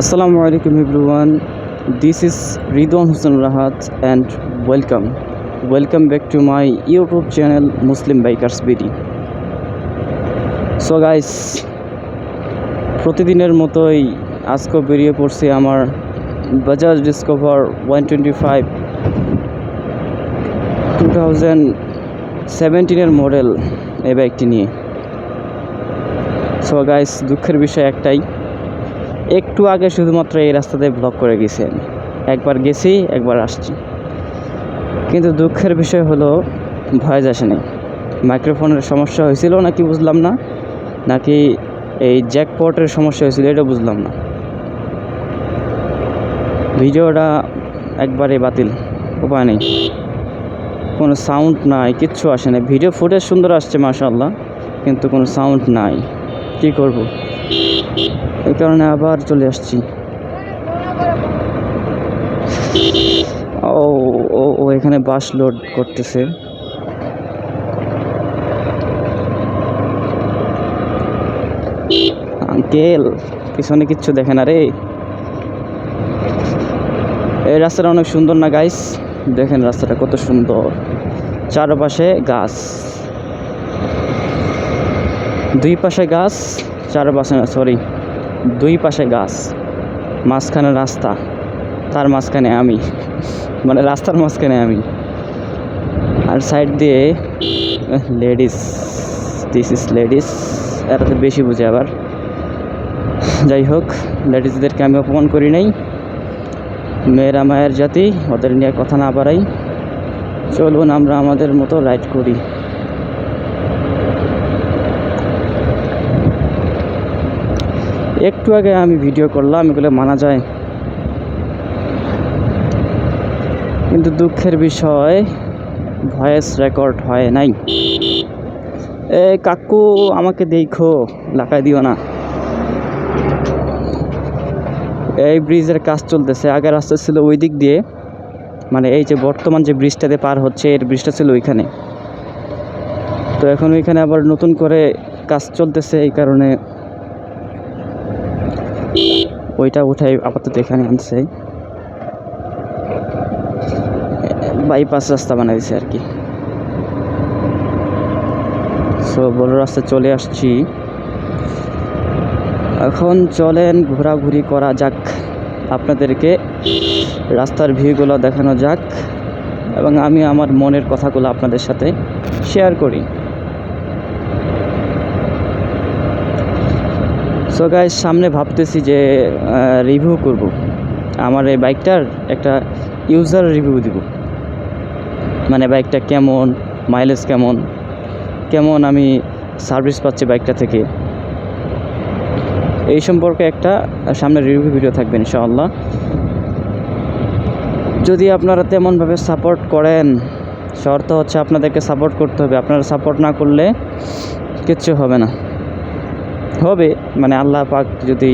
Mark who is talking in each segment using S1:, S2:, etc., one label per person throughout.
S1: আসসালামু আলাইকুম everyone this is Ridwan Hossain Rahat and welcome welcome back to my YouTube channel Muslim bikers BD so guys প্রতিদিনের মতোই আজকে বেরিয়ে পড়ছে আমার Bajaj discover one twenty five two thousand সেভেন্টিনের model এ বাইকটি নিয়ে। সো গাইস দুঃখের বিষয় একটাই একটু আগে শুধুমাত্র এই রাস্তাতে ব্লক করে গেছি আমি। একবার গেছি, একবার আসছি। কিন্তু দুঃখের বিষয় হলো ভয়েস আসেনি মাইক্রোফোনের সমস্যা হয়েছিল নাকি বুঝলাম না, নাকি এই জ্যাকপটের সমস্যা হয়েছিল এটা বুঝলাম না। ভিডিওটা একবারে বাতিল, উপায় নেই। কোনো সাউন্ড নাই, কিচ্ছু আসে না। ভিডিও ফুটেজ সুন্দর আসছে মাশাল্লাহ কিন্তু কোনো সাউন্ড নাই। কী করব? এই কারণে আবার চলে আসছি। ও ও ও এখানে বাস লোড করতেছে। আঙ্কেল, পিছনে কিচ্ছু দেখে না রে। এই রাস্তাটা অনেক সুন্দর না গাইস দেখেন রাস্তাটা কত সুন্দর। চারপাশে গাছ। দুই পাশে গাছ, চারপাশে সরি দুই পাশে গাছ, মাঝখানে রাস্তা, তার মাঝখানে আমি। মানে রাস্তার মাঝখানে আমি। আর সাইড দিয়ে লেডিস দিস ইস লেডিস এরা তো বেশি বুঝে আবার। যাই হোক লেডিসদেরকে আমি অপমান করি নাই। মেয়েরা মায়ের জাতি, ওদের নিয়ে কথা না বাড়াই। চলুন আমরা আমাদের মতো রাইড করি। একটু আগে আমি ভিডিও করলাম, এগুলো মানা যায়। কিন্তু দুঃখের বিষয় ভয়েস রেকর্ড হয় নাই। এ কাকু, আমাকে দেখো লাগাই দিও না। এই ব্রিজের কাজ চলতেছে, আগে রাস্তা ছিল ওই দিক দিয়ে। মানে এই যে বর্তমান যে ব্রিজটাতে পার হচ্ছে এর ব্রিজটা ছিল ওইখানে। তো এখন ওইখানে আবার নতুন করে কাজ চলতেছে, এই কারণে ওইটা উঠাই আপাতত এখানে আনছে। বাইপাস রাস্তা বানাই দিছে আর কি। সো বড় রাস্তা চলে আসছি। এখন চলেন ঘোরাঘুরি করা যাক। আপনাদেরকে রাস্তার ভিউগুলো দেখানো যাক এবং আমি আমার মনের কথাগুলো আপনাদের সাথে শেয়ার করি। সো গাইজ সামনে ভাবতেছি যে রিভিউ করব। আমার এই বাইকটার একটা ইউজার রিভিউ দিব। মানে বাইকটা কেমন মাইলেজ কেমন কেমন আমি সার্ভিস পাচ্ছি বাইকটা থেকে। এই সম্পর্কে একটা সামনে রিভিউ ভিডিও থাকবে ইনশাআল্লাহ। যদি আপনারা তেমনভাবে সাপোর্ট করেন, শর্ত হচ্ছে আপনাদেরকে সাপোর্ট করতে হবে। আপনারা সাপোর্ট না করলে কিচ্ছু হবে না। হবে মানে আল্লাহ পাক যদি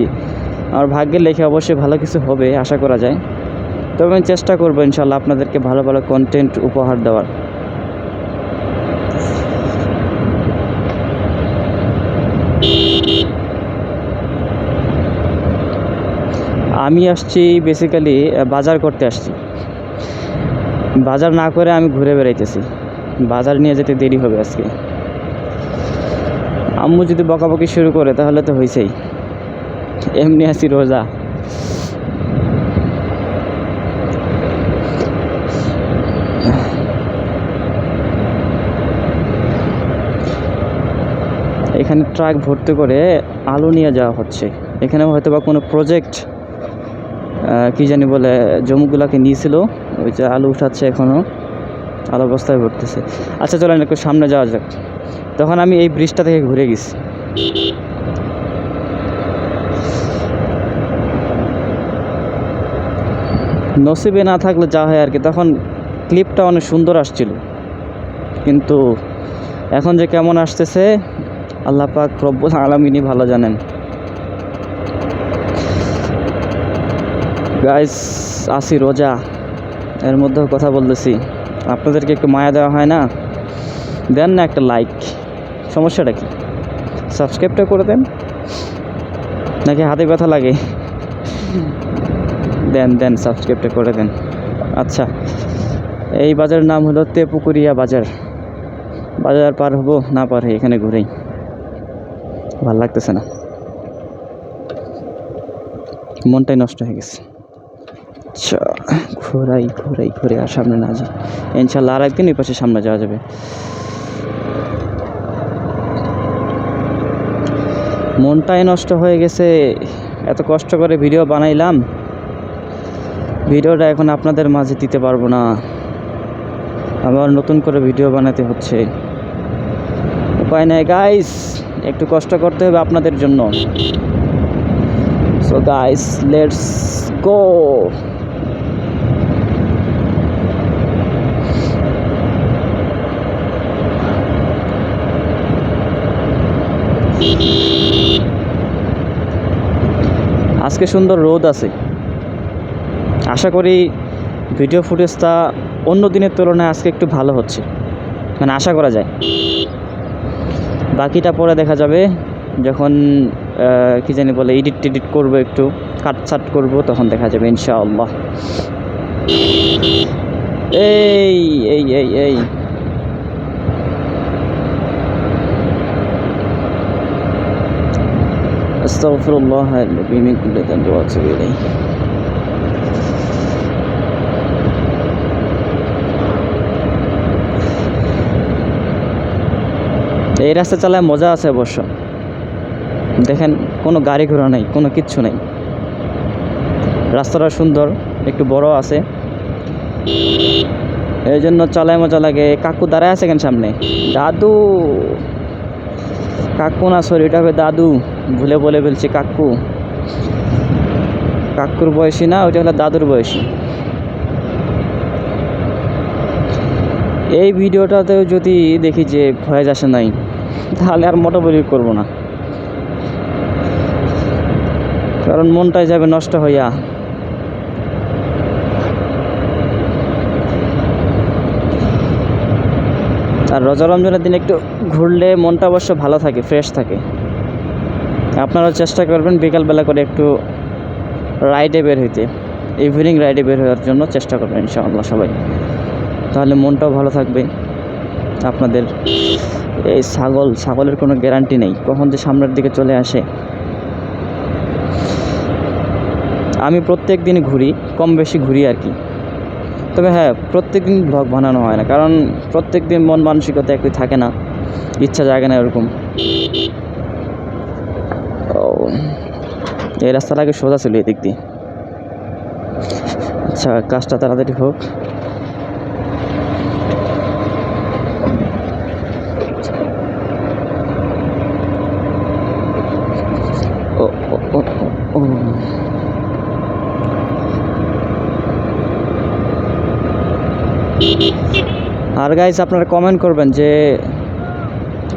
S1: আমার ভাগ্যে লেখে অবশ্যই ভালো কিছু হবে, আশা করা যায়। তবে আমি চেষ্টা করব ইনশাল্লাহ আপনাদেরকে ভালো ভালো কন্টেন্ট উপহার দেওয়ার। আমি আসছি বেসিক্যালি বাজার করতে আসছি। বাজার না করে আমি ঘুরে বেড়াইতেছি। বাজার নিয়ে যেতে দেরি হবে আজকে। আম্মু যদি বকাবকি শুরু করে, তাহলে তো হয়েছেই এমনি আছি রোজা। এখানে ট্রাক ভর্তি করে আলু নিয়ে যাওয়া হচ্ছে। এখানে হয়তো বা কোনো প্রজেক্ট কি জানি বলে, জমিগুলাকে নিয়েছিল। ওই যে আলু উঠাচ্ছে এখনও আলু অবস্থায় ভরতেছে। আচ্ছা চলেন একটু সামনে যাওয়া যাক। তখন আমি এই ব্রিজটা থেকে ঘুরে গেছি। নসিবে না থাকলে যা হয় আর কি, তখন ক্লিপটা অনেক সুন্দর আসছিল। কিন্তু এখন যে কেমন আসতেছে, আল্লাহ পাক রব্বুল আলমিনই ভালো জানেন। গাইস আসি রোজা। এর মধ্যেও কথা বলতেছি। আপনাদেরকে একটু মায়া দেওয়া হয় না? দেন না একটা লাইক সমস্যাটা কি? সাবস্ক্রাইবটা করে দেন। নাকি হাতে ব্যথা লাগে? দেন দেন সাবস্ক্রাইবটা করে দেন। আচ্ছা এই বাজারের নাম হলো তেপুকুরিয়া বাজার। বাজার পার হব, না পার হই এখানে ঘুরেই। ভালো লাগতেছে না। মনটাই নষ্ট হয়ে গেছে। আচ্ছা ঘোরাই ঘোরাই, ঘুরে আর সামনে না যাই। ইনশাল্লাহ আর একদিন এই পাশে সামনে যাওয়া যাবে। মনটাই নষ্ট হয়ে গেছে। এত কষ্ট করে ভিডিও বানাইলাম। ভিডিওটা এখন আপনাদের মাঝে দিতে পারব না। আবার নতুন করে ভিডিও বানাতে হচ্ছে। উপায় নেই গাইস একটু কষ্ট করতে হবে আপনাদের জন্য। সো গাইস লেটস গো আজকে সুন্দর রোদ আছে। আশা করি ভিডিও ফুটেজটা অন্য দিনের তুলনায় আজকে একটু ভালো হচ্ছে। মানে আশা করা যায়। বাকিটা পরে দেখা যাবে। যখন কি জানি বলে এডিট টেডিট করব একটু কাটছাট করব, তখন দেখা যাবে ইনশাআল্লাহ। এই এই এই এই। أستغفر الله الذي من كل ذنب وأتوب إليه এই রাস্তা চালায় মজা আছে অবশ্য দেখেন কোনো গাড়ি ঘোড়া নেই কোনো কিচ্ছু নেই রাস্তাটা সুন্দর একটু বড় আছে এই জন্য চালায় মজা লাগে কাকু দাঁড়ায় আছে কেন সামনে দাদু কাকু না সরি এটা হবে দাদু ভুলে বলে ফেলছি, কাকু। কাকুর বয়সী না ওইটা হলো দাদুর বয়সী। এই ভিডিওটাতেও যদি দেখি যে ভয়েস আসে নাই, তাহলে আর মোটামুটি করব না। কারণ মনটাই যাবে নষ্ট হইয়া। আর রোজা রমজানের দিন একটু ঘুরলে মনটা অবশ্য ভালো থাকে ফ্রেশ থাকে। আপনারাও চেষ্টা করবেন বিকালবেলা করে একটু রাইডে বের হইতে ইভিনিং রাইডে বের হওয়ার জন্য চেষ্টা করবেন ইনশাআল্লাহ সবাই। তাহলে মনটাও ভালো থাকবে। আপনাদের এই ছাগল, ছাগলের কোনো গ্যারান্টি নেই। কখন যে সামনের দিকে চলে আসে। আমি প্রত্যেক দিন ঘুরি, কম বেশি ঘুরি আর কি। তবে হ্যাঁ প্রত্যেক দিন ব্লগ বানানো হয় না। কারণ প্রত্যেক দিন মন মানসিকতা একই থাকে না। ইচ্ছা জাগে না এরকম। এই রাস্তাটা আগে সোজা ছিল এদিক দিয়ে। আচ্ছা কাজটা তাড়াতাড়ি হোক। আর গাইস আপনারা কমেন্ট করবেন যে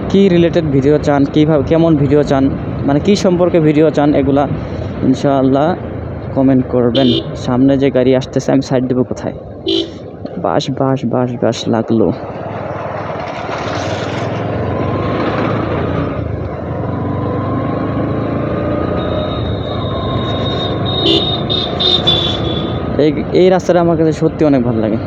S1: কি রিলেটেড ভিডিও চান, কীভাবে, কেমন ভিডিও চান। মানে কি সম্পর্কে ভিডিও চান এগুলা, ইনশাআল্লাহ কমেন্ট করবেন। সামনে যে গাড়ি আসতেছে, আমি সাইড দেবো কোথায়? বাস বাস বাস বাস লাগল। এই এই রাস্তাটা আমার কাছে সত্যি অনেক ভালো লাগে।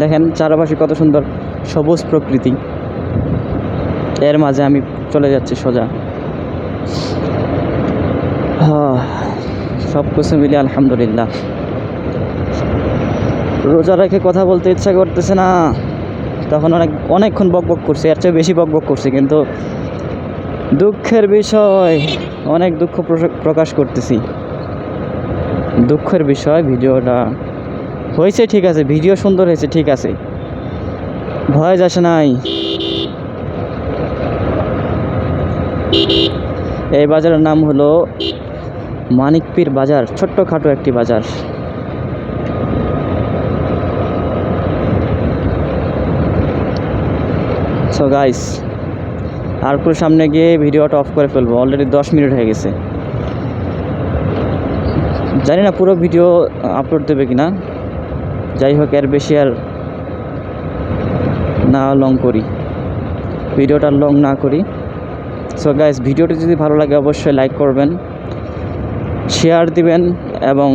S1: দেখেন, চারপাশে কত সুন্দর সবুজ প্রকৃতি। এর মাঝে আমি চলে যাচ্ছি সোজা। হ্যাঁ, সব কিছু মিলে আলহামদুলিল্লাহ। রোজা রেখে কথা বলতে ইচ্ছা করতেছে না। তখন অনেক অনেকক্ষণ বক বক করছি এর চেয়ে বেশি বক বক করছি কিন্তু দুঃখের বিষয় অনেক দুঃখ প্রকাশ করতেছি। দুঃখের বিষয় ভিডিওটা হয়েছে ঠিক আছে ভিডিও সুন্দর হয়েছে ঠিক আছে। ভয় আসে নাই। এই বাজারের নাম হলো মানিকপীর বাজার, ছোট্টখাটো একটি বাজার। সো গাইস আর একটু সামনে গিয়ে ভিডিওটা অফ করে ফেলব অলরেডি দশ মিনিট হয়ে গেছে। জানি না পুরো ভিডিও আপলোড দেবে কিনা, যাই হোক এর বেশি আর না লং করি। ভিডিওটা লং না করি। সো গাইস ভিডিওটি যদি ভালো লাগে অবশ্যই লাইক করবেন শেয়ার দিবেন এবং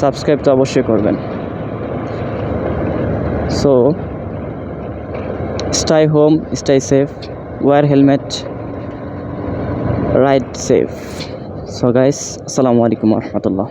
S1: সাবস্ক্রাইব তো অবশ্যই করবেন। So stay home stay safe wear helmet ride safe so guys আসসালামু আলাইকুম রহমতুল্লাহ